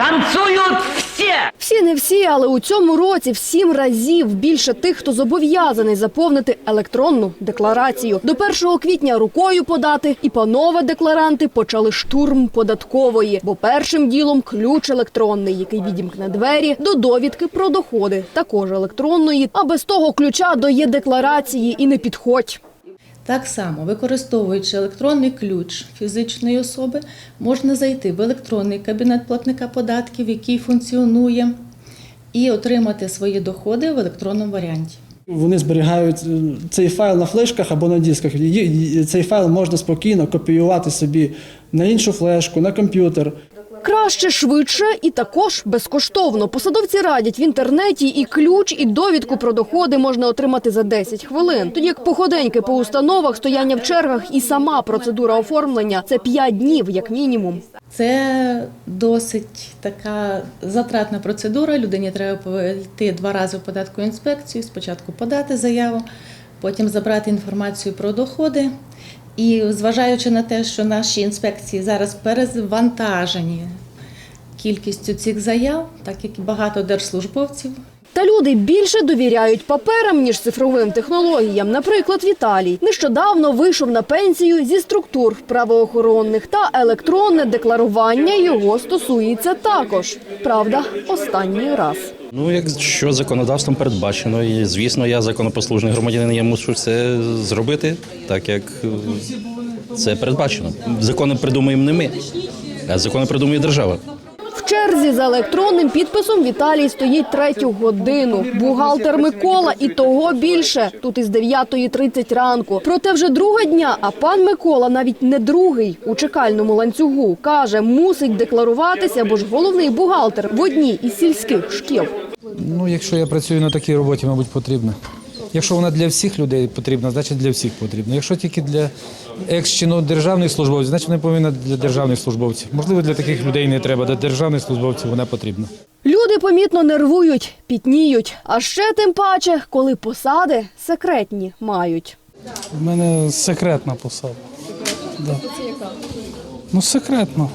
Танцуют все! Всі не всі, але у цьому році в сім разів більше тих, хто зобов'язаний заповнити електронну декларацію. До 1 квітня рукою подати, і панове декларанти почали штурм податкової, бо першим ділом ключ електронний, який відімкне двері до довідки про доходи, також електронної. А без того ключа до є декларації і не підходь. Так само, використовуючи електронний ключ фізичної особи, можна зайти в електронний кабінет платника податків, який функціонує, і отримати свої доходи в електронному варіанті. Вони зберігають е, цей файл на флешках або на дисках. Цей файл можна спокійно копіювати собі на іншу флешку, на комп'ютер. Краще, швидше і також безкоштовно. Посадовці радять в інтернеті і ключ, і довідку про доходи можна отримати за 10 хвилин. Тоді як походеньки по установах, стояння в чергах і сама процедура оформлення це 5 днів, як мінімум. Це досить така затратна процедура. Людині треба йти два рази в податкову інспекцію, спочатку подати заяву, потім забрати інформацію про доходи. І зважаючи на те, що наші інспекції зараз перевантажені кількістю цих заяв, так як і багато держслужбовців, Та люди більше довіряють паперам, ніж цифровим технологіям. Наприклад, Віталій нещодавно вийшов на пенсію зі структур правоохоронних та електронне декларування його стосується також. Правда, останній раз. Ну, якщо законодавством передбачено, і звісно, я законопослужний громадянин, я мушу це зробити, так як е, це передбачено. Закони придумуємо не ми, а закони придумує держава. Черзі за електронним підписом Віталій стоїть третю годину. Бухгалтер Микола і того більше. Тут із 9.30 ранку. Проте вже друга дня, а пан Микола навіть не другий у чекальному ланцюгу. Каже, мусить декларуватися, бо ж головний бухгалтер в одній із сільських шкіл. Ну, якщо я працюю на такій роботі, мабуть, потрібно. Якщо вона для всіх людей потрібна, значить для всіх потрібна. Якщо тільки для екс чи ну, державних службовців, значить вона повинна для державних службовців. Можливо, для таких людей не треба, для державних службовців вона потрібна. Люди помітно нервують, пітніють. А ще тим паче, коли посади секретні мають. У мене секретна посада. Да. Ну, секретно.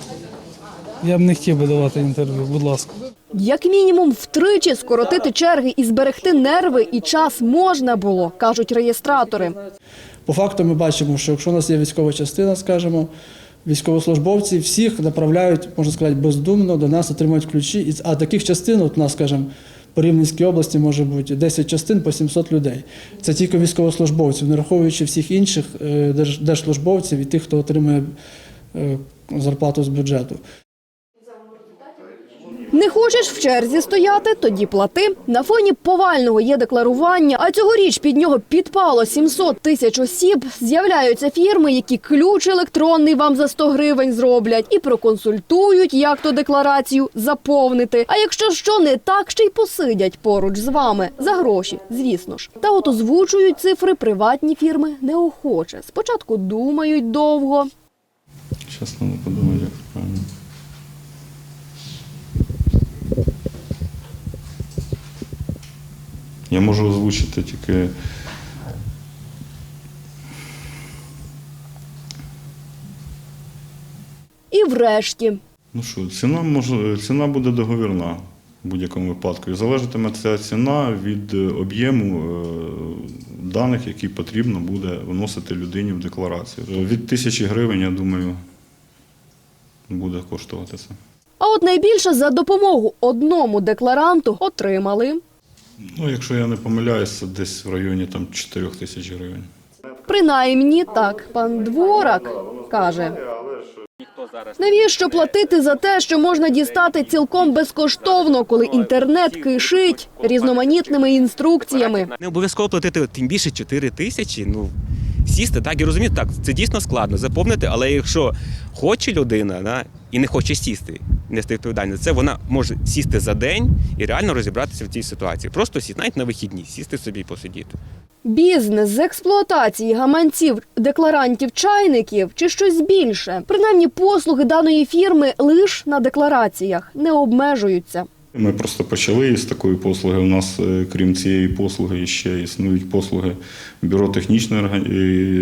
Я б не хотів би давати інтерв'ю, будь ласка. Як мінімум втричі скоротити черги і зберегти нерви і час можна було, кажуть реєстратори. По факту ми бачимо, що якщо у нас є військова частина, скажімо, військовослужбовці всіх направляють, можна сказати, бездумно до нас отримують ключі. А таких частин, от у нас, скажімо, по Рівненській області може бути 10 частин по 700 людей. Це тільки військовослужбовців, не раховуючи всіх інших е, держслужбовців і тих, хто отримує е, зарплату з бюджету. Не хочеш в черзі стояти, тоді плати. На фоні повального є декларування, а цьогоріч під нього підпало 700 тисяч осіб. З'являються фірми, які ключ електронний вам за 100 гривень зроблять і проконсультують, як то декларацію заповнити. А якщо що не так, ще й посидять поруч з вами за гроші, звісно ж. Та от озвучують цифри приватні фірми неохоче. Спочатку думають довго, Зараз треба подумати, як правильно. Я можу озвучити тільки і врешті. Ну що, ціна може, ціна буде договірна в будь-якому випадку. І залежатиме ця ціна від е, об'єму е, даних, які потрібно буде вносити людині в декларацію. Е, Від тисячі гривень, я думаю, буде коштувати це. А от найбільше за допомогу одному декларанту отримали. Ну, якщо я не помиляюсь, це десь в районі там 4 тисяч гривень. Принаймні так пан Дворак каже. Навіщо платити за те, що можна дістати цілком безкоштовно, коли інтернет кишить різноманітними інструкціями? Не обов'язково платити тим більше 4 тисячі. Ну сісти так і розуміти, так це дійсно складно заповнити, але якщо хоче людина да, і не хоче сісти, нести відповідальність, це вона може сісти за день і реально розібратися в цій ситуації. Просто сісти, навіть на вихідні, сісти собі і посидіти. Бізнес з експлуатації гаманців декларантів чайників чи щось більше. Принаймні послуги даної фірми лише на деклараціях не обмежуються. Ми просто почали з такої послуги. У нас, е, крім цієї послуги, ще існують послуги бюро технічної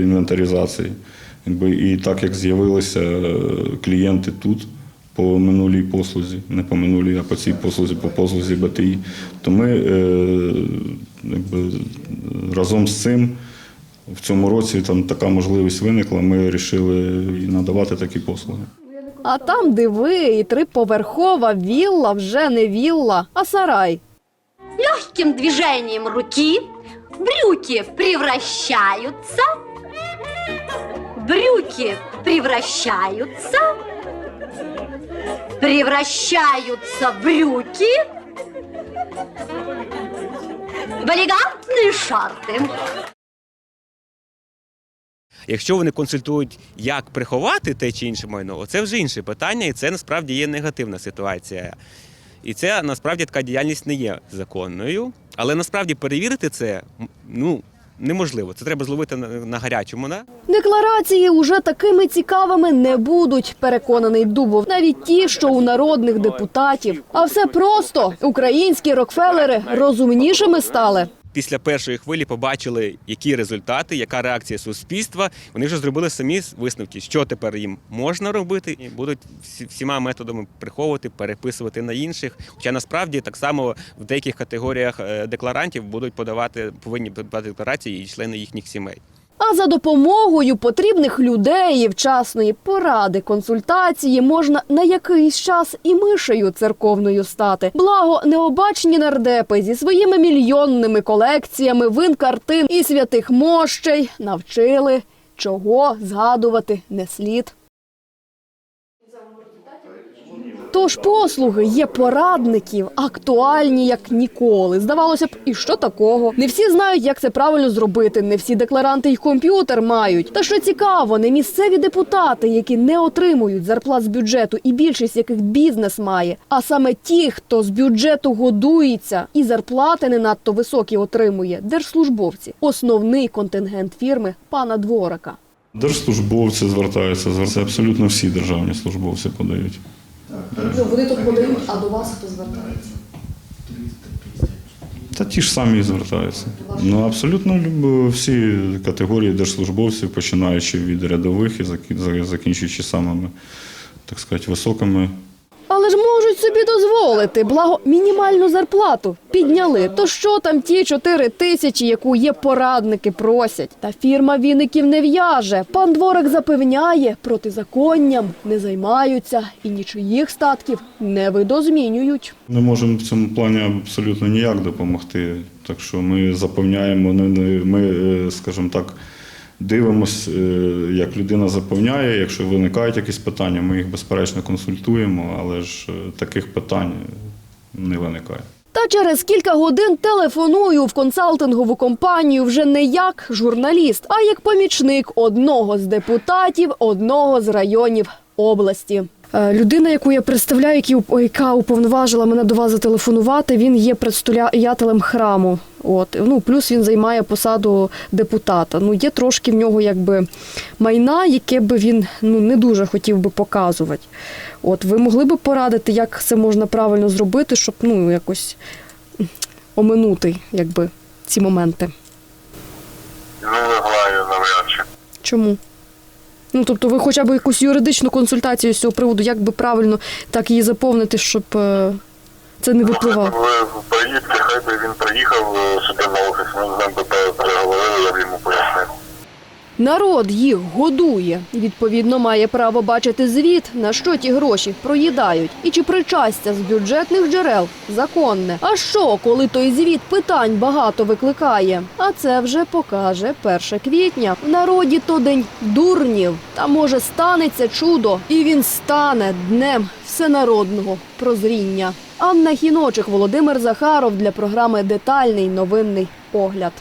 інвентаризації. Якби, І так як з'явилися е, клієнти тут, по минулій послузі, не по минулій, а по цій послузі, по послузі БТІ, то ми е, якби, разом з цим в цьому році там така можливість виникла, ми вирішили надавати такі послуги. А там диви, і триповерхова вілла вже не вілла, а сарай. Легким движением руки брюки превращаются, брюки превращаются, превращаются брюки в элегантные шарты. Якщо вони консультують, як приховати те чи інше майно, це вже інше питання, і це насправді є негативна ситуація. І це насправді така діяльність не є законною. Але насправді перевірити це м, ну, неможливо. Це треба зловити на, гарячому. Не? Декларації уже такими цікавими не будуть, переконаний Дубов. Навіть ті, що у народних депутатів. А все просто українські Рокфелери розумнішими стали. Після першої хвилі побачили, які результати, яка реакція суспільства. Вони вже зробили самі висновки, що тепер їм можна робити, і будуть всі- всіма методами приховувати, переписувати на інших. Хоча насправді так само в деяких категоріях е, декларантів будуть подавати, повинні подавати декларації і члени їхніх сімей. А за допомогою потрібних людей і вчасної поради, консультації можна на якийсь час і мишею церковною стати. Благо, необачні нардепи зі своїми мільйонними колекціями вин картин і святих мощей навчили, чого згадувати не слід. Тож послуги є порадників, актуальні як ніколи. Здавалося б, і що такого? Не всі знають, як це правильно зробити. Не всі декларанти й комп'ютер мають. Та що цікаво, не місцеві депутати, які не отримують зарплат з бюджету, і більшість яких бізнес має, а саме ті, хто з бюджету годується і зарплати не надто високі отримує, держслужбовці, основний контингент фірми пана Дворика. Держслужбовці звертаються, звертаються абсолютно всі державні службовці подають. Ну вони тут подають, а до вас хто звертається? Та ті ж самі звертаються. Ну абсолютно всі категорії держслужбовців, починаючи від рядових і закінчуючи самими, так сказати, високими. Але ж можуть собі дозволити, благо мінімальну зарплату підняли. То що там ті чотири тисячі, яку є порадники, просять? Та фірма віників не в'яже. Пан Дворик запевняє, протизаконням не займаються і нічиїх статків не видозмінюють. Не можемо в цьому плані абсолютно ніяк допомогти. Так що ми запевняємо, ми, е, скажімо так, дивимося, як людина запевняє. Якщо виникають якісь питання, ми їх безперечно консультуємо, але ж е, таких питань не виникає. Та через кілька годин телефоную в консалтингову компанію вже не як журналіст, а як помічник одного з депутатів одного з районів області. Е, Людина, яку я представляю, яка уповноважила мене до вас зателефонувати, він є предстоятелем храму. От ну плюс він займає посаду депутата. Ну є трошки в нього якби майна, яке би він ну не дуже хотів би показувати. От ви могли б порадити, як це можна правильно зробити, щоб ну якось оминути, якби ці моменти. Ну, не знаю, навряд чи. Чому? Ну, тобто, ви хоча б якусь юридичну консультацію з цього приводу, як би правильно так її заповнити, щоб е, це не випливало. Ви приїдьте, хай би він приїхав е, сюди на офіс, ми з ним би переговорили, я б йому пояснив. Народ їх годує. Відповідно, має право бачити звіт, на що ті гроші проїдають, і чи причастя з бюджетних джерел законне. А що, коли той звіт питань багато викликає? А це вже покаже 1 квітня. В народі то день дурнів. Та може станеться чудо, і він стане днем всенародного прозріння. Анна Хіночих, Володимир Захаров для програми Детальний новинний огляд.